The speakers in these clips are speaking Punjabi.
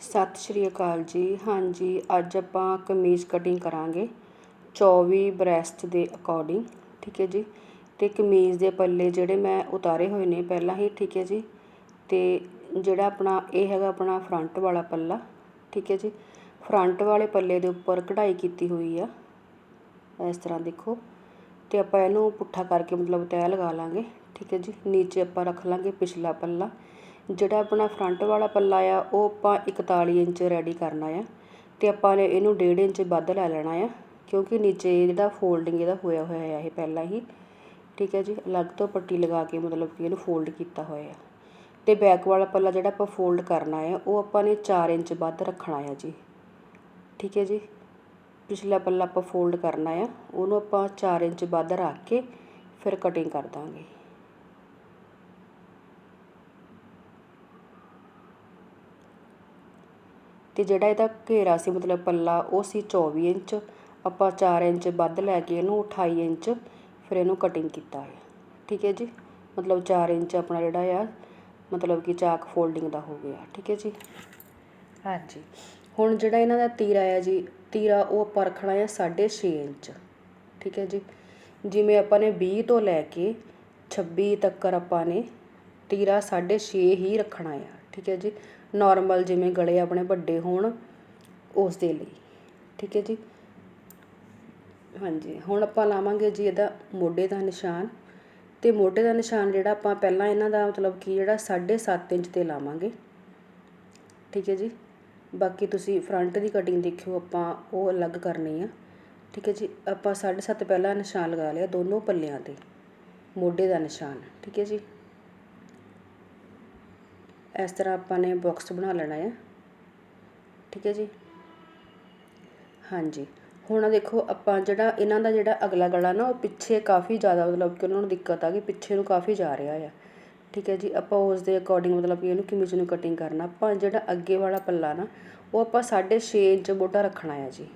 ਸਤਿ ਸ਼੍ਰੀ ਅਕਾਲ ਜੀ। ਹਾਂਜੀ, ਅੱਜ ਆਪਾਂ ਕਮੀਜ਼ ਕਟਿੰਗ ਕਰਾਂਗੇ 24 ਬ੍ਰੈਸਟ ਦੇ ਅਕੋਰਡਿੰਗ ਠੀਕ ਹੈ ਜੀ? ਤੇ ਕਮੀਜ਼ ਦੇ ਪੱਲੇ ਜਿਹੜੇ ਮੈਂ ਉਤਾਰੇ ਹੋਏ ਨੇ ਪਹਿਲਾਂ ਹੀ, ਠੀਕ ਹੈ ਜੀ? ਤੇ ਜਿਹੜਾ ਆਪਣਾ, ਇਹ ਹੈਗਾ ਆਪਣਾ ਫਰੰਟ ਵਾਲਾ ਪੱਲਾ, ਠੀਕ ਹੈ ਜੀ? ਫਰੰਟ ਵਾਲੇ ਪੱਲੇ ਦੇ ਉੱਪਰ ਕਢਾਈ ਕੀਤੀ ਹੋਈ ਆ। ਇਸ ਤਰ੍ਹਾਂ ਦੇਖੋ। ਤੇ ਆਪਾਂ ਇਹਨੂੰ ਪੁੱਠਾ ਕਰਕੇ ਮਤਲਬ ਤੈਅ ਲਗਾ ਲਾਂਗੇ, ਠੀਕ ਹੈ ਜੀ? ਨੀਚੇ ਆਪਾਂ ਰੱਖ ਲਾਂਗੇ ਪਿਛਲਾ ਪੱਲਾ। ਜਿਹੜਾ ਆਪਣਾ ਫਰੰਟ ਵਾਲਾ ਪੱਲਾ ਆ, ਉਹ ਆਪਾਂ 41 ਇੰਚ ਰੈਡੀ ਕਰਨਾ ਆ ਤੇ ਆਪਾਂ ਨੇ ਇਹਨੂੰ 1.5 ਇੰਚ ਵੱਧ ਲੈ ਲੈਣਾ ਆ, ਕਿਉਂਕਿ ਨੀਚੇ ਜਿਹੜਾ ਫੋਲਡਿੰਗ ਇਹਦਾ ਹੋਇਆ ਹੋਇਆ ਆ, ਇਹ ਪਹਿਲਾਂ ਹੀ। ਠੀਕ ਹੈ ਜੀ, ਅਲੱਗ ਤੋਂ ਪੱਟੀ ਲਗਾ ਕੇ ਮਤਲਬ ਕਿ ਇਹਨੂੰ ਫੋਲਡ ਕੀਤਾ ਹੋਇਆ ਆ। ਤੇ ਬੈਕ ਵਾਲਾ ਪੱਲਾ ਜਿਹੜਾ ਆਪਾਂ ਫੋਲਡ ਕਰਨਾ ਆ, ਉਹ ਆਪਾਂ ਨੇ 4 ਇੰਚ ਵੱਧ ਰੱਖਣਾ ਆ ਜੀ। ਠੀਕ ਹੈ ਜੀ, ਪਿਛਲਾ ਪੱਲਾ ਆਪਾਂ ਫੋਲਡ ਕਰਨਾ ਆ, ਉਹਨੂੰ ਆਪਾਂ 4 ਇੰਚ ਵੱਧ ਰੱਖ ਕੇ ਫਿਰ ਕਟਿੰਗ ਕਰ ਦਾਂਗੇ। ਅਤੇ ਜਿਹੜਾ ਇਹਦਾ ਘੇਰਾ ਸੀ ਮਤਲਬ ਪੱਲਾ, ਉਹ ਸੀ 24 ਇੰਚ। ਆਪਾਂ ਚਾਰ ਇੰਚ ਵੱਧ ਲੈ ਕੇ ਇਹਨੂੰ 28 ਇੰਚ ਫਿਰ ਇਹਨੂੰ ਕਟਿੰਗ ਕੀਤਾ ਹੈ ਠੀਕ ਹੈ ਜੀ? ਮਤਲਬ ਚਾਰ ਇੰਚ ਆਪਣਾ ਜਿਹੜਾ ਆ, ਮਤਲਬ ਕਿ ਚਾਕ ਫੋਲਡਿੰਗ ਦਾ ਹੋ ਗਿਆ। ਠੀਕ ਹੈ ਜੀ? ਹਾਂਜੀ। ਹੁਣ ਜਿਹੜਾ ਇਹਨਾਂ ਦਾ ਤੀਰਾ ਆ ਜੀ, ਤੀਰਾ ਉਹ ਆਪਾਂ ਰੱਖਣਾ ਹੈ 6.5 ਇੰਚ। ਠੀਕ ਹੈ ਜੀ? ਜਿਵੇਂ ਆਪਾਂ ਨੇ 20 ਤੋਂ ਲੈ ਕੇ 26 ਤੱਕ ਆਪਾਂ ਨੇ ਤੀਰਾ 6.5 ਹੀ ਰੱਖਣਾ ਆ। ਠੀਕ ਹੈ ਜੀ। ਨਾਰਮਲ ਜਿਵੇਂ ਗਲੇ ਆਪਣੇ ਵੱਡੇ ਹੋਣ ਉਸ ਦੇ ਲਈ। ਠੀਕ ਹੈ ਜੀ। ਹਾਂਜੀ, ਹੁਣ ਆਪਾਂ ਲਾਵਾਂਗੇ ਜੀ ਇਹਦਾ ਮੋਢੇ ਦਾ ਨਿਸ਼ਾਨ। ਤੇ ਮੋਢੇ ਦਾ ਨਿਸ਼ਾਨ ਜਿਹੜਾ ਆਪਾਂ ਪਹਿਲਾਂ ਇਹਨਾਂ ਦਾ ਮਤਲਬ ਕਿ ਜਿਹੜਾ 7.5 ਇੰਚ ਤੇ ਲਾਵਾਂਗੇ। ਠੀਕ ਹੈ ਜੀ। ਬਾਕੀ ਤੁਸੀਂ ਫਰੰਟ ਦੀ ਕਟਿੰਗ ਦੇਖਿਓ, ਆਪਾਂ ਉਹ ਅਲੱਗ ਕਰਨੀ ਆ। ਠੀਕ ਹੈ ਜੀ। ਆਪਾਂ 7.5 ਪਹਿਲਾਂ ਨਿਸ਼ਾਨ ਲਗਾ ਲਿਆ ਦੋਨੋਂ ਪੱਲਿਆਂ ਤੇ। ਮੋਢੇ ਦਾ ਨਿਸ਼ਾਨ। ਠੀਕ ਹੈ ਜੀ। ਇਸ ਤਰ੍ਹਾਂ ਆਪਾਂ ਨੇ ਬਾਕਸ ਬਣਾ ਲੈਣਾ ਹੈ ਠੀਕ ਹੈ ਜੀ? ਹਾਂਜੀ। ਹੁਣ ਦੇਖੋ, ਆਪਾਂ ਜਿਹੜਾ ਇਹਨਾਂ ਦਾ ਜਿਹੜਾ ਅਗਲਾ ਗਲਾ ਨਾ, ਉਹ ਪਿੱਛੇ ਕਾਫੀ ਜ਼ਿਆਦਾ ਮਤਲਬ ਕਿ ਉਹਨਾਂ ਨੂੰ ਦਿੱਕਤ ਆ ਗਈ, ਪਿੱਛੇ ਨੂੰ ਕਾਫੀ ਜਾ ਰਿਹਾ ਆ। ਠੀਕ ਹੈ ਜੀ? ਆਪਾਂ ਉਸ ਦੇ ਅਕੋਰਡਿੰਗ ਮਤਲਬ ਕਿ ਇਹਨੂੰ ਕਮੀਜ਼ ਨੂੰ ਕਟਿੰਗ ਕਰਨਾ। ਆਪਾਂ ਜਿਹੜਾ ਅੱਗੇ ਵਾਲਾ ਪੱਲਾ ਨਾ, ਉਹ ਆਪਾਂ 6.5 ਇੰਚ ਮੋਢਾ ਰੱਖਣਾ ਆ ਜੀ।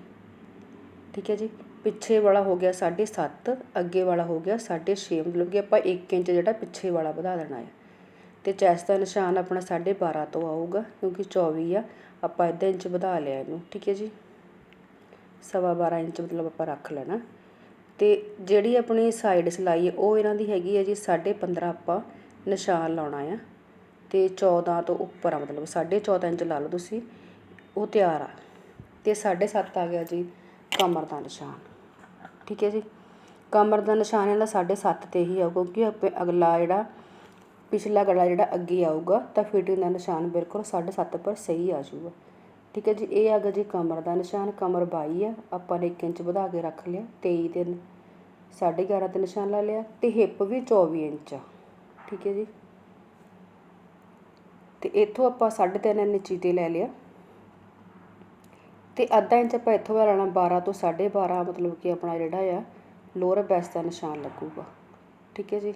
ਠੀਕ ਹੈ ਜੀ? ਪਿੱਛੇ ਵਾਲਾ ਹੋ ਗਿਆ 7.5 ਅੱਗੇ ਵਾਲਾ ਹੋ ਗਿਆ 6.5 ਮਤਲਬ ਕਿ ਆਪਾਂ 1 ਇੰਚ ਜਿਹੜਾ ਪਿੱਛੇ ਵਾਲਾ ਵਧਾ ਦੇਣਾ ਹੈ ਅਤੇ ਚੈਸ ਦਾ ਨਿਸ਼ਾਨ ਆਪਣਾ 12.5 ਤੋਂ ਆਊਗਾ, ਕਿਉਂਕਿ 24 ਆ, ਆਪਾਂ ਅੱਧਾ ਇੰਚ ਵਧਾ ਲਿਆ ਇਹਨੂੰ, ਠੀਕ ਹੈ ਜੀ? ਸਵਾ 12 ਇੰਚ ਮਤਲਬ ਆਪਾਂ ਰੱਖ ਲੈਣਾ। ਅਤੇ ਜਿਹੜੀ ਆਪਣੀ ਸਾਈਡ ਸਿਲਾਈ ਹੈ, ਉਹ ਇਹਨਾਂ ਦੀ ਹੈਗੀ ਹੈ ਜੀ 15.5 ਆਪਾਂ ਨਿਸ਼ਾਨ ਲਾਉਣਾ ਆ। ਅਤੇ ਚੌਦਾਂ ਤੋਂ ਉੱਪਰ ਆ, ਮਤਲਬ 14.5 ਇੰਚ ਲਾ ਲਓ ਤੁਸੀਂ, ਉਹ ਤਿਆਰ ਆ। ਅਤੇ ਸਾਢੇ ਸੱਤ ਆ ਗਿਆ ਜੀ, ਕਮਰ ਦਾ ਨਿਸ਼ਾਨ, ਠੀਕ ਹੈ ਜੀ? ਕਮਰ ਦਾ ਨਿਸ਼ਾਨ ਇਹਦਾ 7.5 ਤੇ ਹੀ ਆ, ਕਿਉਂਕਿ ਅਗਲਾ ਜਿਹੜਾ ਪਿਛਲਾ ਗਲਾ ਜਿਹੜਾ ਅੱਗੇ ਆਊਗਾ, ਤਾਂ ਫਿਟਿੰਗ ਦਾ ਨਿਸ਼ਾਨ ਬਿਲਕੁਲ 7.5 ਪਰ ਸਹੀ ਆ ਜਾਊਗਾ। ਠੀਕ ਹੈ ਜੀ, ਇਹ ਆ ਗਿਆ ਜੀ ਕਮਰ ਦਾ ਨਿਸ਼ਾਨ, ਕਮਰ 22 ਆ, ਆਪਾਂ ਨੇ 1 ਇੰਚ ਵਧਾ ਕੇ ਰੱਖ ਲਿਆ 23 ਤੇ 11.5 ਤੇ ਨਿਸ਼ਾਨ ਲਾ ਲਿਆ ਤੇ ਹਿੱਪ ਵੀ 24 ਇੰਚ ਆ। ਠੀਕ ਹੈ ਜੀ। ਤੇ ਇੱਥੋਂ ਆਪਾਂ 3.5 ਇੰਚ ਤੇ ਲੈ ਲਿਆ। ਤੇ ਅੱਧਾ ਇੰਚ ਆਪਾਂ ਇੱਥੋਂ ਦਾ ਲੈਣਾ 12 ਤੋਂ 12.5 ਮਤਲਬ ਕਿ ਆਪਣਾ ਜਿਹੜਾ ਆ, ਲੋਅਰ ਬੈਸ ਦਾ ਨਿਸ਼ਾਨ ਲੱਗੂਗਾ। ਠੀਕ ਹੈ ਜੀ।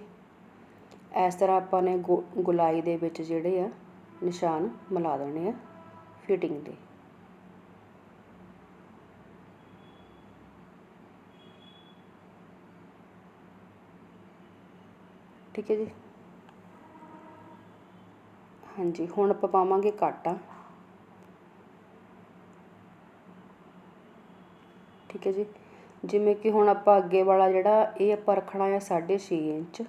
ਇਸ ਤਰ੍ਹਾਂ ਆਪਾਂ ਨੇ ਗੋ, ਗੁਲਾਈ ਦੇ ਵਿੱਚ ਜਿਹੜੇ ਆ, ਨਿਸ਼ਾਨ ਮਿਲਾ ਦੇਣੇ ਆ ਫਿਟਿੰਗ ਦੇ। ਠੀਕ ਹੈ ਜੀ? ਹਾਂਜੀ, ਹੁਣ ਆਪਾਂ ਪਾਵਾਂਗੇ ਕਾਟਾ। ਠੀਕ ਹੈ ਜੀ? ਜਿਵੇਂ ਕਿ ਹੁਣ ਆਪਾਂ ਅੱਗੇ ਵਾਲਾ ਜਿਹੜਾ, ਇਹ ਆਪਾਂ ਰੱਖਣਾ ਹੈ 6.5 ਇੰਚ।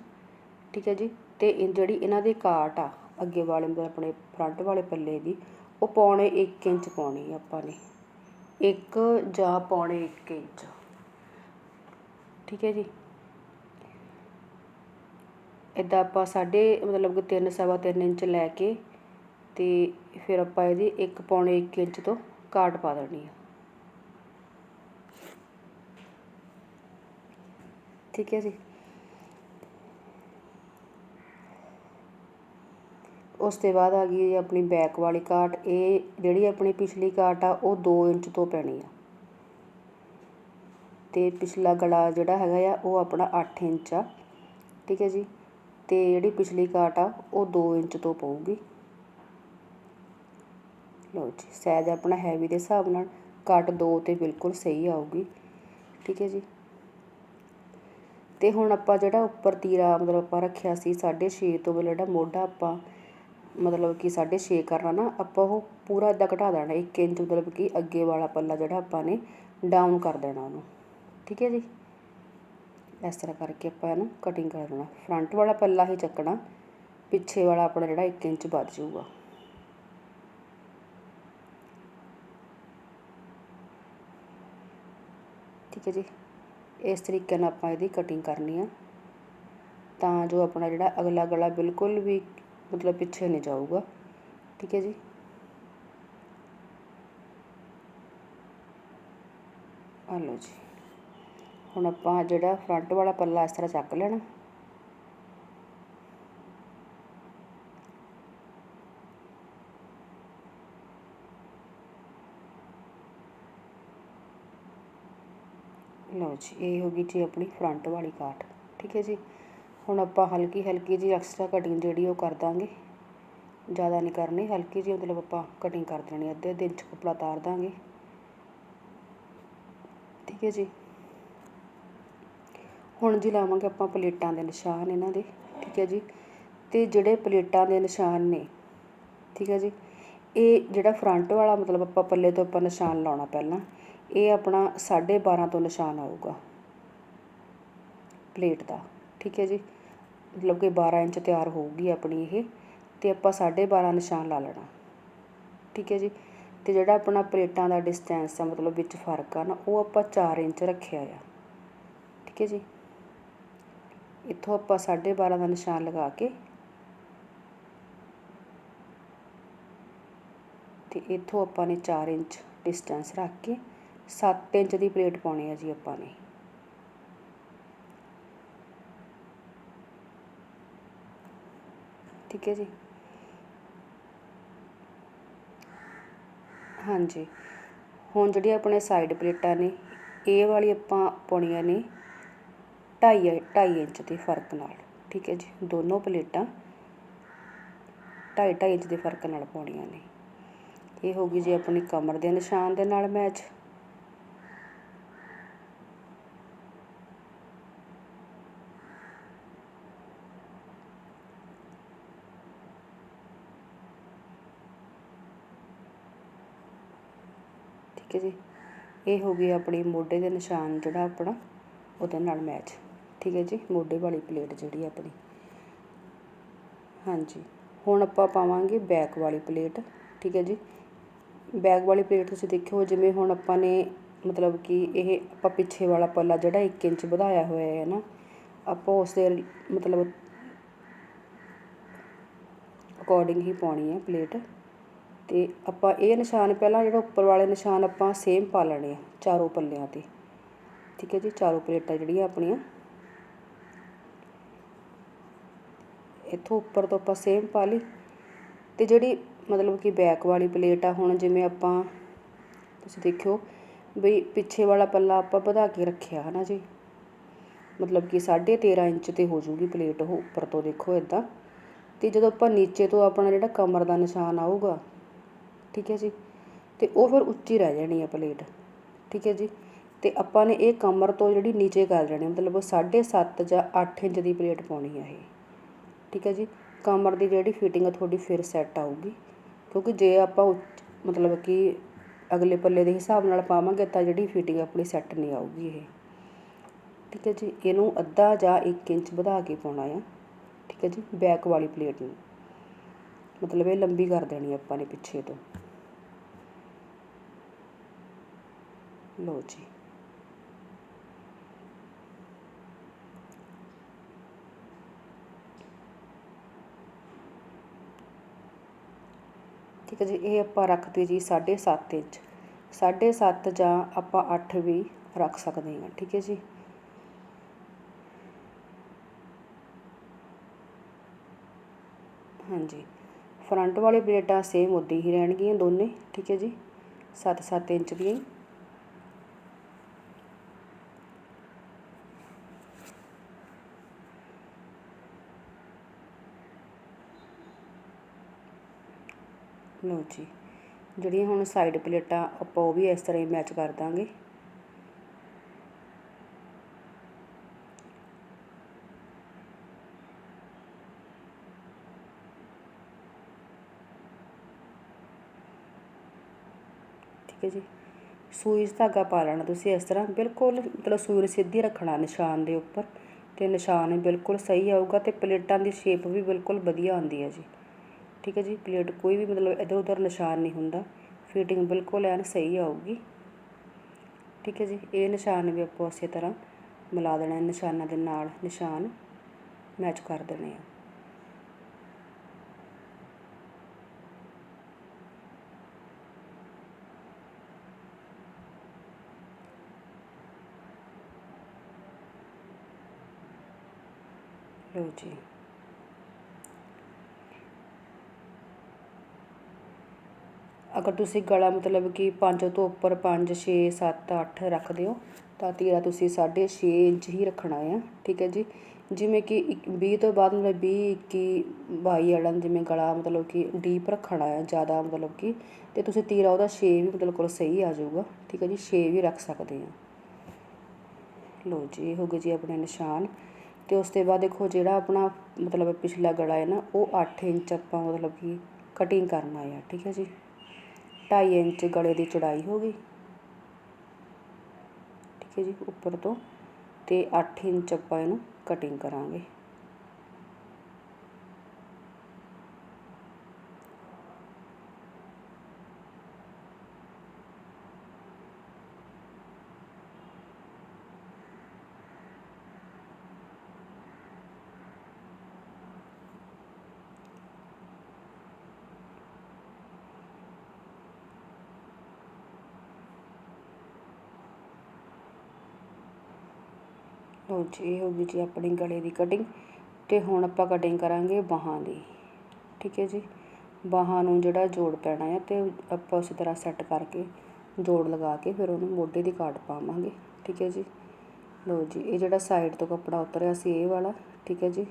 ਠੀਕ ਹੈ ਜੀ। ਤੇ ਜਿਹੜੀ ਇਹਨਾਂ ਦੀ ਕਾਟ ਆ, ਅੱਗੇ ਵਾਲੇ ਮਤਲਬ ਆਪਣੇ ਫਰੰਟ ਵਾਲੇ ਪੱਲੇ ਦੀ, ਉਹ ਪੌਣੇ 1 ਇੰਚ ਪਾਉਣੀ ਆਪਾਂ ਨੇ। 1 ਜਾਂ ਪੌਣੇ 1 ਇੰਚ। ਠੀਕ ਹੈ ਜੀ। ਇਦਾਂ ਆਪਾਂ ਸਾਡੇ ਮਤਲਬ ਕਿ 3 ਸਵਾ 3 ਇੰਚ ਲੈ ਕੇ ਤੇ ਫਿਰ ਆਪਾਂ ਇਹਦੀ 1 ਪੌਣੇ 1 ਇੰਚ ਤੋਂ ਕਾਟ ਪਾ ਦੇਣੀ ਆ। ਠੀਕ ਹੈ ਜੀ। ਉਸ ਤੋਂ ਬਾਅਦ ਆ ਗਈ ਆਪਣੀ ਬੈਕ ਵਾਲੀ ਕਾਟ ਇਹ ਜਿਹੜੀ ਆਪਣੀ ਪਿਛਲੀ ਕਾਟ ਆ, ਉਹ 2 ਇੰਚ ਤੋਂ ਪੈਣੀ ਆ। ਤੇ ਪਿਛਲਾ ਗਲਾ ਜਿਹੜਾ ਹੈਗਾ ਆ, ਉਹ ਆਪਣਾ 8 ਇੰਚ ਆ। ਠੀਕ ਹੈ ਜੀ? ਤੇ ਜਿਹੜੀ ਪਿਛਲੀ ਕਾਟ ਆ, ਉਹ 2 ਇੰਚ ਤੋਂ ਪਊਗੀ। ਲਓ ਜੀ ਸਾਈਜ਼ ਆਪਣਾ ਹੈਵੀ ਦੇ ਹਿਸਾਬ ਨਾਲ ਕਾਟ 2 ਤੇ ਬਿਲਕੁਲ ਸਹੀ ਆਊਗੀ। ਠੀਕ ਹੈ ਜੀ? ਤੇ ਹੁਣ ਆਪਾਂ ਜਿਹੜਾ ਉੱਪਰ ਤੀਰਾ ਮਤਲਬ ਆਪਾਂ ਰੱਖਿਆ ਸੀ 6.5 ਤੋਂ ਜਿਹੜਾ ਮੋਢਾ ਆਪਾਂ ਮਤਲਬ ਕਿ 6.5 ਕਰਨਾ ਨਾ, ਆਪਾਂ ਉਹ ਪੂਰਾ ਇੱਦਾਂ ਘਟਾ ਦੇਣਾ 1 ਇੰਚ ਮਤਲਬ ਕਿ ਅੱਗੇ ਵਾਲਾ ਪੱਲਾ ਜਿਹੜਾ ਆਪਾਂ ਨੇ ਡਾਊਨ ਕਰ ਦੇਣਾ ਉਹਨੂੰ। ਠੀਕ ਹੈ ਜੀ? ਇਸ ਤਰ੍ਹਾਂ ਕਰਕੇ ਆਪਾਂ ਇਹਨੂੰ ਕਟਿੰਗ ਕਰ ਦੇਣਾ। ਫਰੰਟ ਵਾਲਾ ਪੱਲਾ ਹੀ ਚੱਕਣਾ, ਪਿੱਛੇ ਵਾਲਾ ਆਪਣਾ ਜਿਹੜਾ 1 ਇੰਚ ਵੱਧ ਜਾਊਗਾ। ਠੀਕ ਹੈ ਜੀ? ਇਸ ਤਰੀਕੇ ਨਾਲ ਆਪਾਂ ਇਹਦੀ ਕਟਿੰਗ ਕਰਨੀ ਆ। ਤਾਂ ਜੋ ਆਪਣਾ ਜਿਹੜਾ ਅਗਲਾ ਗਲਾ ਬਿਲਕੁਲ ਵੀ ਮਤਲਬ ਪਿੱਛੇ ਨਹੀਂ ਜਾਊਗਾ ਠੀਕ ਹੈ ਜੀ ਆ ਲਓ ਜੀ ਹੁਣ ਆਪਾਂ ਜਿਹੜਾ ਫਰੰਟ ਵਾਲਾ ਪੱਲਾ ਇਸ ਤਰ੍ਹਾਂ ਚੱਕ ਲੈਣਾ ਲਓ ਜੀ ਇਹ ਹੋ ਗਈ ਜੀ ਆਪਣੀ ਫਰੰਟ ਵਾਲੀ ਕਾਟ ਠੀਕ ਹੈ ਜੀ ਹੁਣ ਆਪਾਂ ਹਲਕੀ ਹਲਕੀ ਜੀ ਐਕਸਟਰਾ ਕਟਿੰਗ ਜਿਹੜੀ ਉਹ ਕਰ ਦਾਂਗੇ। ਜ਼ਿਆਦਾ ਨਹੀਂ ਕਰਨੀ, ਹਲਕੀ ਜੀ ਮਤਲਬ ਆਪਾਂ ਕਟਿੰਗ ਕਰ ਦੇਣੀ, ਅੱਧੇ ਅੱਧੇ ਚ ਕਪੜਾ ਤਾਰ ਦਾਂਗੇ। ਠੀਕ ਹੈ ਜੀ। ਹੁਣ ਜੀ ਲਾਵਾਂਗੇ ਆਪਾਂ ਪਲੇਟਾਂ ਦੇ ਨਿਸ਼ਾਨ ਇਹਨਾਂ ਦੇ, ਠੀਕ ਹੈ ਜੀ। ਤੇ ਜਿਹੜੇ ਪਲੇਟਾਂ ਦੇ ਨਿਸ਼ਾਨ ਨੇ, ਠੀਕ ਹੈ ਜੀ, ਇਹ ਜਿਹੜਾ ਫਰੰਟ ਵਾਲਾ ਮਤਲਬ ਆਪਾਂ ਪੱਲੇ ਤੋਂ ਆਪਾਂ ਨਿਸ਼ਾਨ ਲਾਉਣਾ ਪਹਿਲਾਂ, ਇਹ ਆਪਣਾ 12.5 ਤੋਂ ਨਿਸ਼ਾਨ ਆਊਗਾ। ਪਲੇਟ ਦਾ, ਠੀਕ ਹੈ ਜੀ। ਮਤਲਬ ਕਿ 12 ਇੰਚ ਤਿਆਰ ਹੋਊਗੀ ਆਪਣੀ ਇਹ ਅਤੇ ਆਪਾਂ 12.5 ਨਿਸ਼ਾਨ ਲਾ ਲੈਣਾ। ਠੀਕ ਹੈ ਜੀ? ਅਤੇ ਜਿਹੜਾ ਆਪਣਾ ਪਲੇਟਾਂ ਦਾ ਡਿਸਟੈਂਸ ਆ, ਮਤਲਬ ਵਿੱਚ ਫ਼ਰਕ ਆ ਨਾ, ਉਹ ਆਪਾਂ 4 ਇੰਚ ਰੱਖਿਆ ਆ। ਠੀਕ ਹੈ ਜੀ? ਇੱਥੋਂ ਆਪਾਂ 12.5 ਦਾ ਨਿਸ਼ਾਨ ਲਗਾ ਕੇ ਤੇ ਇੱਥੋਂ ਆਪਾਂ ਨੇ 4 ਇੰਚ ਡਿਸਟੈਂਸ ਰੱਖ ਕੇ 7 ਇੰਚ ਦੀ ਪਲੇਟ ਪਾਉਣੀ ਹੈ ਜੀ ਆਪਾਂ ਨੇ। ਠੀਕ ਹੈ ਜੀ। ਹਾਂਜੀ। ਹੁਣ ਜਿਹੜੀ ਆਪਣੇ ਸਾਈਡ ਪਲੇਟਾਂ ਨੇ, ਇਹ ਵਾਲੀ ਆਪਾਂ ਪਾਉਣੀਆਂ ਨੇ ਢਾਈ ਢਾਈ ਇੰਚ ਦੇ ਫ਼ਰਕ ਨਾਲ, ਠੀਕ ਹੈ ਜੀ। ਦੋਨੋਂ ਪਲੇਟਾਂ ਢਾਈ ਢਾਈ ਇੰਚ ਦੇ ਫ਼ਰਕ ਨਾਲ ਪਾਉਣੀਆਂ ਨੇ। ਇਹ ਹੋ ਗਈ ਜੀ ਆਪਣੀ ਕਮਰ ਦੇ ਨਿਸ਼ਾਨ ਦੇ ਨਾਲ ਮੈਚ ਠੀਕ ਹੈ ਜੀ। ਇਹ ਹੋ ਗਈ ਆਪਣੀ ਮੋਢੇ ਦੇ ਨਿਸ਼ਾਨ ਜਿਹੜਾ ਆਪਣਾ, ਉਹਦੇ ਨਾਲ ਮੈਚ ਠੀਕ ਹੈ ਜੀ, ਮੋਢੇ ਵਾਲੀ ਪਲੇਟ ਜਿਹੜੀ ਆਪਣੀ। ਹਾਂਜੀ। ਹੁਣ ਆਪਾਂ ਪਾਵਾਂਗੇ ਬੈਕ ਵਾਲੀ ਪਲੇਟ ਠੀਕ ਹੈ ਜੀ। ਬੈਕ ਵਾਲੀ ਪਲੇਟ ਤੁਸੀਂ ਦੇਖਿਓ, ਜਿਵੇਂ ਹੁਣ ਆਪਾਂ ਨੇ ਮਤਲਬ ਕਿ ਇਹ ਆਪਾਂ ਪਿੱਛੇ ਵਾਲਾ ਪੱਲਾ ਜਿਹੜਾ 1 ਇੰਚ ਵਧਾਇਆ ਹੋਇਆ ਹੈ ਨਾ, ਆਪਾਂ ਉਸ ਦੇ ਮਤਲਬ ਅਕੋਰਡਿੰਗ ਹੀ ਪਾਉਣੀ ਹੈ ਪਲੇਟ ਅਤੇ ਆਪਾਂ ਇਹ ਨਿਸ਼ਾਨ ਪਹਿਲਾਂ ਜਿਹੜਾ ਉੱਪਰ ਵਾਲੇ ਨਿਸ਼ਾਨ ਆਪਾਂ ਸੇਮ ਪਾ ਲੈਣੇ ਆ, ਚਾਰੋਂ ਪੱਲਿਆਂ ਤੇ। ਠੀਕ ਹੈ ਜੀ, ਚਾਰੋਂ ਪਲੇਟਾਂ ਜਿਹੜੀਆਂ ਆਪਣੀਆਂ। ਇੱਥੋਂ ਉੱਪਰ ਤੋਂ ਆਪਾਂ ਸੇਮ ਪਾ ਲਈ। ਤੇ ਜਿਹੜੀ ਮਤਲਬ ਕਿ ਬੈਕ ਵਾਲੀ ਪਲੇਟ ਆ, ਹੁਣ ਜਿਵੇਂ ਆਪਾਂ, ਤੁਸੀਂ ਦੇਖਿਓ ਵੀ ਪਿੱਛੇ ਵਾਲਾ ਪੱਲਾ ਆਪਾਂ ਵਧਾ ਕੇ ਰੱਖਿਆ ਹਨਾ ਜੀ। ਮਤਲਬ ਕਿ 13.5 ਇੰਚ ਤੇ ਹੋ ਜੂਗੀ ਪਲੇਟ ਉਹ ਉੱਪਰ ਤੋਂ ਦੇਖੋ ਇਦਾਂ ਤੇ ਜਦੋਂ ਆਪਾਂ ਨੀਚੇ ਤੋਂ ਆਪਣਾ ਜਿਹੜਾ ਕਮਰ ਦਾ ਨਿਸ਼ਾਨ ਆਊਗਾ ਠੀਕ ਹੈ ਜੀ। ਅਤੇ ਉਹ ਫਿਰ ਉੱਚੀ ਰਹਿ ਜਾਣੀ ਹੈ ਪਲੇਟ ਠੀਕ ਹੈ ਜੀ। ਅਤੇ ਆਪਾਂ ਨੇ ਇਹ ਕਮਰ ਤੋਂ ਜਿਹੜੀ ਨੀਚੇ ਕਰ ਜਾਣੀ ਮਤਲਬ 7.5 ਜਾਂ ਅੱਠ ਇੰਚ ਦੀ ਪਲੇਟ ਪਾਉਣੀ ਹੈ ਇਹ। ਠੀਕ ਹੈ ਜੀ। ਕਮਰ ਦੀ ਜਿਹੜੀ ਫਿਟਿੰਗ ਆ, ਤੁਹਾਡੀ ਫਿਰ ਸੈੱਟ ਆਊਗੀ। ਕਿਉਂਕਿ ਜੇ ਆਪਾਂ ਮਤਲਬ ਕਿ ਅਗਲੇ ਪੱਲੇ ਦੇ ਹਿਸਾਬ ਨਾਲ ਪਾਵਾਂਗੇ, ਤਾਂ ਜਿਹੜੀ ਫਿਟਿੰਗ ਆਪਣੀ ਸੈੱਟ ਨਹੀਂ ਆਊਗੀ ਇਹ। ਠੀਕ ਹੈ ਜੀ। ਇਹਨੂੰ ਅੱਧਾ ਜਾਂ 1 ਇੰਚ ਵਧਾ ਕੇ ਪਾਉਣਾ ਆ। ਠੀਕ ਹੈ ਜੀ। ਬੈਕ ਵਾਲੀ ਪਲੇਟ ਨੂੰ। ਮਤਲਬ ਇਹ ਲੰਬੀ ਕਰ ਦੇਣੀ ਆਪਾਂ ਨੇ ਪਿੱਛੇ ਤੋਂ। ਲੋ ਜੀ। ਠੀਕ ਹੈ ਜੀ, ਇਹ ਆਪਾਂ ਰੱਖਦੇ ਜੀ 7.5 ਇੰਚ। 7.5 ਜਾਂ ਆਪਾਂ 8 ਵੀ ਰੱਖ ਸਕਦੇ ਹਾਂ, ਠੀਕ ਹੈ ਜੀ। ਹਾਂਜੀ ਫਰੰਟ ਵਾਲੇ ਪਲੇਟਾਂ ਸੇਮ ਉਦਾਂ ਹੀ ਰਹਿਣਗੀਆਂ ਦੋਨੇ, ਠੀਕ ਹੈ ਜੀ। 7-7 ਇੰਚ ਦੀਆਂ। ਲਓ ਜੀ। ਜਿਹੜੀਆਂ ਹੁਣ ਸਾਈਡ ਪਲੇਟਾਂ ਆਪਾਂ ਉਹ ਵੀ ਇਸ ਤਰ੍ਹਾਂ ਹੀ ਮੈਚ ਕਰ ਦਾਂਗੇ। ਠੀਕ ਹੈ ਜੀ। ਸੂਈ ਧਾਗਾ ਪਾ ਲੈਣਾ ਤੁਸੀਂ ਇਸ ਤਰ੍ਹਾਂ। ਬਿਲਕੁਲ ਮਤਲਬ ਸੂਈ ਸਿੱਧੀ ਰੱਖਣਾ ਨਿਸ਼ਾਨ ਦੇ ਉੱਪਰ। ਤੇ ਨਿਸ਼ਾਨ ਬਿਲਕੁਲ ਸਹੀ ਆਊਗਾ ਤੇ ਪਲੇਟਾਂ ਦੀ ਸ਼ੇਪ ਵੀ ਬਿਲਕੁਲ ਵਧੀਆ ਆਉਂਦੀ ਹੈ ਜੀ। ਠੀਕ ਹੈ ਜੀ, ਪਲੇਟ ਕੋਈ ਵੀ ਮਤਲਬ ਇੱਧਰ ਉੱਧਰ ਨਿਸ਼ਾਨ ਨਹੀਂ ਹੁੰਦਾ ਫਿਟਿੰਗ ਬਿਲਕੁਲ ਐਨ ਸਹੀ ਆਊਗੀ। ਠੀਕ ਹੈ ਜੀ, ਇਹ ਨਿਸ਼ਾਨ ਵੀ ਆਪਾਂ ਉਸੇ ਤਰ੍ਹਾਂ ਮਿਲਾ ਦੇਣਾ, ਨਿਸ਼ਾਨਾਂ ਦੇ ਨਾਲ ਨਿਸ਼ਾਨ ਮੈਚ ਕਰ ਦੇਣੇ ਆ। ਲਓ ਜੀ। ਅਗਰ ਤੁਸੀਂ ਗਲਾ ਮਤਲਬ ਕਿ ਪੰਜ ਤੋਂ ਉੱਪਰ 5 6 7 8 ਰੱਖਦੇ ਹੋ ਤਾਂ ਤੀਰਾ ਤੁਸੀਂ 6.5 ਇੰਚ ਹੀ ਰੱਖਣਾ ਆ, ਠੀਕ ਹੈ ਜੀ? ਜਿਵੇਂ ਕਿ 20 ਤੋਂ ਬਾਅਦ ਮਤਲਬ ਵੀਹ, ਇੱਕੀ, ਬਾਈ ਵਾਲਾ ਜਿਵੇਂ ਗਲਾ ਮਤਲਬ ਕਿ ਡੀਪ ਰੱਖਣਾ ਆ ਜ਼ਿਆਦਾ ਮਤਲਬ ਕਿ ਅਤੇ ਤੁਸੀਂ ਤੀਰਾ ਉਹਦਾ ਛੇ ਵੀ ਮਤਲਬ ਕੋਲ ਸਹੀ ਆ ਜਾਊਗਾ, ਠੀਕ ਹੈ ਜੀ? ਛੇ ਵੀ ਰੱਖ ਸਕਦੇ ਹਾਂ ਲਓ ਜੀ, ਇਹ ਹੋ ਗਏ ਜੀ ਆਪਣੇ ਨਿਸ਼ਾਨ। ਅਤੇ ਉਸ ਤੋਂ ਬਾਅਦ ਦੇਖੋ ਜਿਹੜਾ ਆਪਣਾ ਮਤਲਬ ਪਿਛਲਾ ਗਲਾ ਹੈ ਨਾ, ਉਹ ਅੱਠ ਇੰਚ ਆਪਾਂ ਮਤਲਬ ਕਿ ਕਟਿੰਗ ਕਰਨਾ ਆ, ਠੀਕ ਹੈ ਜੀ? ਢਾਈ ਇੰਚ ਗਲੇ ਦੀ ਚੌੜਾਈ ਹੋ ਗਈ। ਠੀਕ ਹੈ ਜੀ, ਉੱਪਰ ਤੋਂ ਤੇ 8 ਇੰਚ ਆਪਾਂ ਇਹਨੂੰ ਕਟਿੰਗ ਕਰਾਂਗੇ। ਲਓ ਜੀ ਇਹ ਹੋ ਗਈ ਜੀ ਆਪਣੀ ਗਲੇ ਦੀ ਕਟਿੰਗ ਤੇ ਹੁਣ ਆਪਾਂ ਕਟਿੰਗ ਕਰਾਂਗੇ ਬਾਹਾਂ ਦੀ, ਠੀਕ ਹੈ ਜੀ? ਬਾਹਾਂ ਨੂੰ ਜਿਹੜਾ ਜੋੜ ਪੈਣਾ ਹੈ ਤੇ ਆਪਾਂ ਉਸੇ ਤਰ੍ਹਾਂ ਸੈੱਟ ਕਰਕੇ ਜੋੜ ਲਗਾ ਕੇ ਫਿਰ ਉਹਨੂੰ ਮੋਢੇ ਦੀ ਕਾਟ ਪਾਵਾਂਗੇ, ਠੀਕ ਹੈ ਜੀ? ਲਓ ਜੀ, ਇਹ ਜਿਹੜਾ ਸਾਈਡ ਤੋਂ ਕੱਪੜਾ ਉਤਰਿਆ ਸੀ ਇਹ ਵਾਲਾ, ਠੀਕ ਹੈ ਜੀ?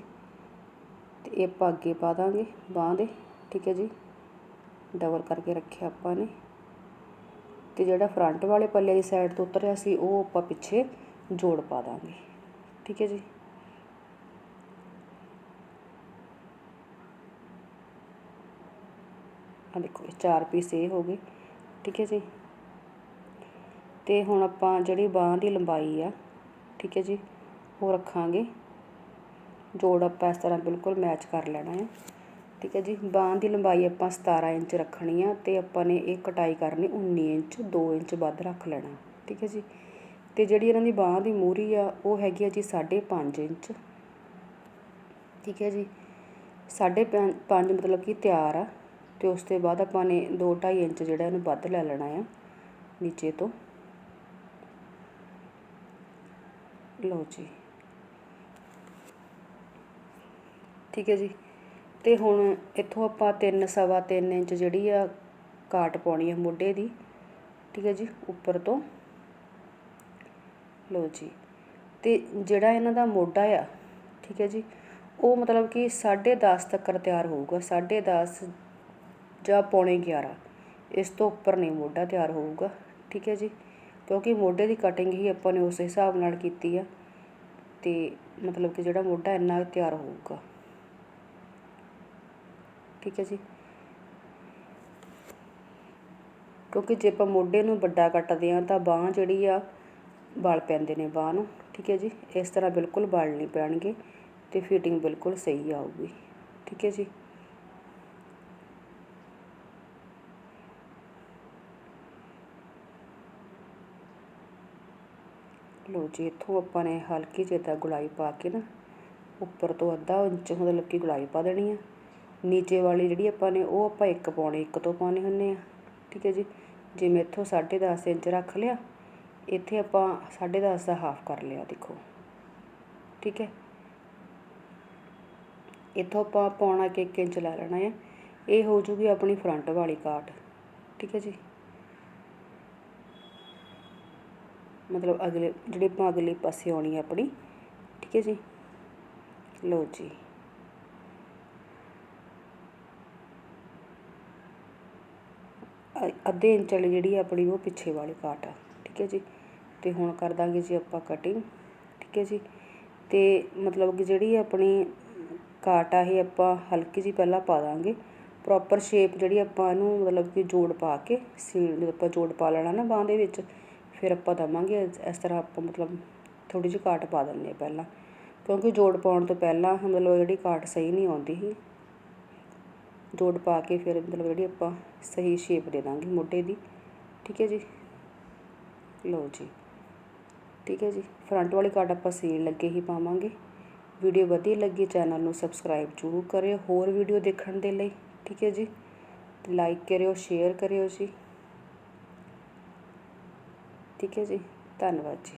ਤੇ ਇਹ ਆਪਾਂ ਅੱਗੇ ਪਾ ਦਾਂਗੇ ਬਾਹਾਂ ਦੇ, ਠੀਕ ਹੈ ਜੀ? ਡਬਲ ਕਰਕੇ ਰੱਖਿਆ ਆਪਾਂ ਨੇ। ਤੇ ਜਿਹੜਾ ਫਰੰਟ ਵਾਲੇ ਪੱਲੇ ਦੀ ਸਾਈਡ ਤੋਂ ਉਤਰਿਆ ਸੀ ਉਹ ਆਪਾਂ ਪਿੱਛੇ ਜੋੜ ਪਾ ਦਾਂਗੇ। ਠੀਕ ਹੈ ਜੀ। ਆ ਦੇਖੋ, ਇਹ ਚਾਰ ਪੀਸ ਇਹ ਹੋ ਗਏ, ਠੀਕ ਹੈ ਜੀ। ਤੇ ਹੁਣ ਆਪਾਂ ਜਿਹੜੀ ਬਾਹ ਦੀ ਲੰਬਾਈ ਆ, ਠੀਕ ਹੈ ਜੀ, ਉਹ ਰੱਖਾਂਗੇ। ਜੋੜ ਆਪਾਂ ਇਸ ਤਰ੍ਹਾਂ ਬਿਲਕੁਲ ਮੈਚ ਕਰ ਲੈਣਾ ਹੈ, ਠੀਕ ਹੈ ਜੀ। ਬਾਹ ਦੀ ਲੰਬਾਈ ਆਪਾਂ 17 ਇੰਚ ਰੱਖਣੀ ਆ ਤੇ ਆਪਾਂ ਨੇ ਇਹ ਕਟਾਈ ਕਰਨੀ 19 ਇੰਚ 2 ਇੰਚ ਵੱਧ ਰੱਖ ਲੈਣਾ, ਠੀਕ ਹੈ ਜੀ। ਅਤੇ ਜਿਹੜੀ ਇਹਨਾਂ ਦੀ ਬਾਂਹ ਦੀ ਮੂਰੀ ਆ, ਉਹ ਹੈਗੀ ਆ ਜੀ 5.5 ਇੰਚ। ਠੀਕ ਹੈ ਜੀ? 5.5 ਮਤਲਬ ਕਿ ਤਿਆਰ ਆ, ਤੇ ਉਸ ਤੋਂ ਬਾਅਦ ਆਪਾਂ ਨੇ 2.5 ਇੰਚ ਜਿਹੜਾ ਇਹਨੂੰ ਵੱਧ ਲੈ ਲੈਣਾ ਆ, ਨੀਚੇ ਤੋਂ। ਲਓ ਜੀ। ਠੀਕ ਹੈ ਜੀ? ਤੇ ਹੁਣ ਇੱਥੋਂ ਆਪਾਂ 3 ਸਵਾ 3 ਇੰਚ ਜਿਹੜੀ ਆ, ਕਾਟ ਪਾਉਣੀ ਆ ਮੋਢੇ ਦੀ। ਠੀਕ ਹੈ ਜੀ? ਉੱਪਰ ਤੋਂ। ਲਓ ਜੀ। ਅਤੇ ਜਿਹੜਾ ਇਹਨਾਂ ਦਾ ਮੋਢਾ ਆ, ਠੀਕ ਹੈ ਜੀ, ਉਹ ਮਤਲਬ ਕਿ 10.5 ਤੱਕ ਤਿਆਰ ਹੋਊਗਾ 10.5 ਜਾਂ ਪੌਣੇ 11 ਇਸ ਤੋਂ ਉੱਪਰ ਨਹੀਂ ਮੋਢਾ ਤਿਆਰ ਹੋਊਗਾ, ਠੀਕ ਹੈ ਜੀ। ਕਿਉਂਕਿ ਮੋਢੇ ਦੀ ਕਟਿੰਗ ਹੀ ਆਪਾਂ ਨੇ ਉਸ ਹਿਸਾਬ ਨਾਲ ਕੀਤੀ ਆ। ਤੇ ਮਤਲਬ ਕਿ ਜਿਹੜਾ ਮੋਢਾ ਇੰਨਾ ਤਿਆਰ ਹੋਊਗਾ। ਠੀਕ ਹੈ ਜੀ। ਕਿਉਂਕਿ ਜੇ ਆਪਾਂ ਮੋਢੇ ਨੂੰ ਵੱਡਾ ਕੱਟਦੇ ਆ ਤਾਂ ਬਾਹ ਜਿਹੜੀ ਆ ਵਾਲ ਪੈਂਦੇ ਨੇ ਬਾਂਹ ਨੂੰ, ਠੀਕ ਹੈ ਜੀ? ਇਸ ਤਰ੍ਹਾਂ ਬਿਲਕੁਲ ਵਾਲ ਨਹੀਂ ਪੈਣਗੇ ਤੇ ਫਿਟਿੰਗ ਬਿਲਕੁਲ ਸਹੀ ਆਊਗੀ, ਠੀਕ ਹੈ ਜੀ? ਲੋ ਜੀ, ਇੱਥੋਂ ਆਪਾਂ ਨੇ ਹਲਕੀ ਜਿਹੀ ਤਾਂ ਗੁਲਾਈ ਪਾ ਕੇ ਨਾ, ਉੱਪਰ ਤੋਂ ਅੱਧਾ ਇੰਚ ਮਤਲਬ ਕਿ ਗੁਲਾਈ ਪਾ ਦੇਣੀ ਆ। ਨੀਚੇ ਵਾਲੀ ਜਿਹੜੀ ਆਪਾਂ ਨੇ, ਉਹ ਆਪਾਂ ਇੱਕ ਪਾਉਣੀ, ਇੱਕ ਤੋਂ ਪਾਉਣੇ ਹੁੰਨੇ ਆ, ਠੀਕ ਹੈ ਜੀ? ਜਿਵੇਂ ਇੱਥੋਂ 10.5 ਇੰਚ ਰੱਖ ਲਿਆ ਇੱਥੇ ਆਪਾਂ 10.5 ਦਾ ਹਾਫ ਕਰ ਲਿਆ, ਦੇਖੋ। ਠੀਕ ਹੈ? ਇੱਥੋਂ ਆਪਾਂ ਪੌਣਾ ਕਿ 1 ਇੰਚ ਲੈ ਲੈਣਾ ਹੈ। ਇਹ ਹੋ ਜੂਗੀ ਆਪਣੀ ਫਰੰਟ ਵਾਲੀ ਕਾਟ। ਠੀਕ ਹੈ ਜੀ? ਮਤਲਬ ਅਗਲੇ, ਜਿਹੜੇ ਆਪਾਂ ਅਗਲੇ ਪਾਸੇ ਆਉਣੀ ਹੈ ਆਪਣੀ। ਠੀਕ ਹੈ ਜੀ? ਲਓ ਜੀ। ਅੱਧੇ ਇੰਚ ਵਾਲੀ ਜਿਹੜੀ ਆਪਣੀ, ਉਹ ਪਿੱਛੇ ਵਾਲੀ ਕਾਟ ਆ। ਠੀਕ ਹੈ ਜੀ? ਅਤੇ ਹੁਣ ਕਰ ਦਾਂਗੇ ਜੀ ਆਪਾਂ ਕਟਿੰਗ ਠੀਕ ਹੈ ਜੀ? ਅਤੇ ਮਤਲਬ ਕਿ ਜਿਹੜੀ ਆਪਣੀ ਕਾਟ ਆ, ਇਹ ਆਪਾਂ ਹਲਕੀ ਜੀ ਪਹਿਲਾਂ ਪਾ ਦਾਂਗੇ। ਪ੍ਰੋਪਰ ਸ਼ੇਪ ਜਿਹੜੀ ਆਪਾਂ ਇਹਨੂੰ ਮਤਲਬ ਕਿ ਜੋੜ ਪਾ ਕੇ ਸੀਣ ਜਦੋਂ ਆਪਾਂ ਜੋੜ ਪਾ ਲੈਣਾ ਨਾ ਬਾਂਹ ਦੇ ਵਿੱਚ, ਫਿਰ ਆਪਾਂ ਦਵਾਂਗੇ। ਇਸ ਤਰ੍ਹਾਂ ਆਪਾਂ ਮਤਲਬ ਥੋੜੀ ਜਿਹੀ ਕਾਟ ਪਾ ਦਿੰਦੇ ਹਾਂ ਪਹਿਲਾਂ। ਕਿਉਂਕਿ ਜੋੜ ਪਾਉਣ ਤੋਂ ਪਹਿਲਾਂ ਮਤਲਬ ਜਿਹੜੀ ਕਾਟ ਸਹੀ ਨਹੀਂ ਆਉਂਦੀ ਸੀ। ਜੋੜ ਪਾ ਕੇ ਫਿਰ ਮਤਲਬ ਜਿਹੜੀ ਆਪਾਂ ਸਹੀ ਸ਼ੇਪ ਦੇ ਦਾਂਗੇ ਮੋਢੇ ਦੀ। ਠੀਕ ਹੈ ਜੀ? ਲਓ ਜੀ। ਠੀਕ ਹੈ ਜੀ। ਫਰੰਟ ਵਾਲੀ ਕਾਟ ਆਪਾਂ ਸੀਲ ਲੱਗੇ ਹੀ ਪਾਵਾਂਗੇ। ਵੀਡੀਓ ਵਧੀਆ ਲੱਗੀ ਚੈਨਲ ਨੂੰ ਸਬਸਕ੍ਰਾਈਬ ਜ਼ਰੂਰ ਕਰਿਓ, ਹੋਰ ਵੀਡੀਓ ਦੇਖਣ ਦੇ ਲਈ, ਠੀਕ ਹੈ ਜੀ। ਲਾਈਕ ਕਰਿਓ ਸ਼ੇਅਰ ਕਰਿਓ ਜੀ। ਠੀਕ ਹੈ ਜੀ। ਧੰਨਵਾਦ ਜੀ।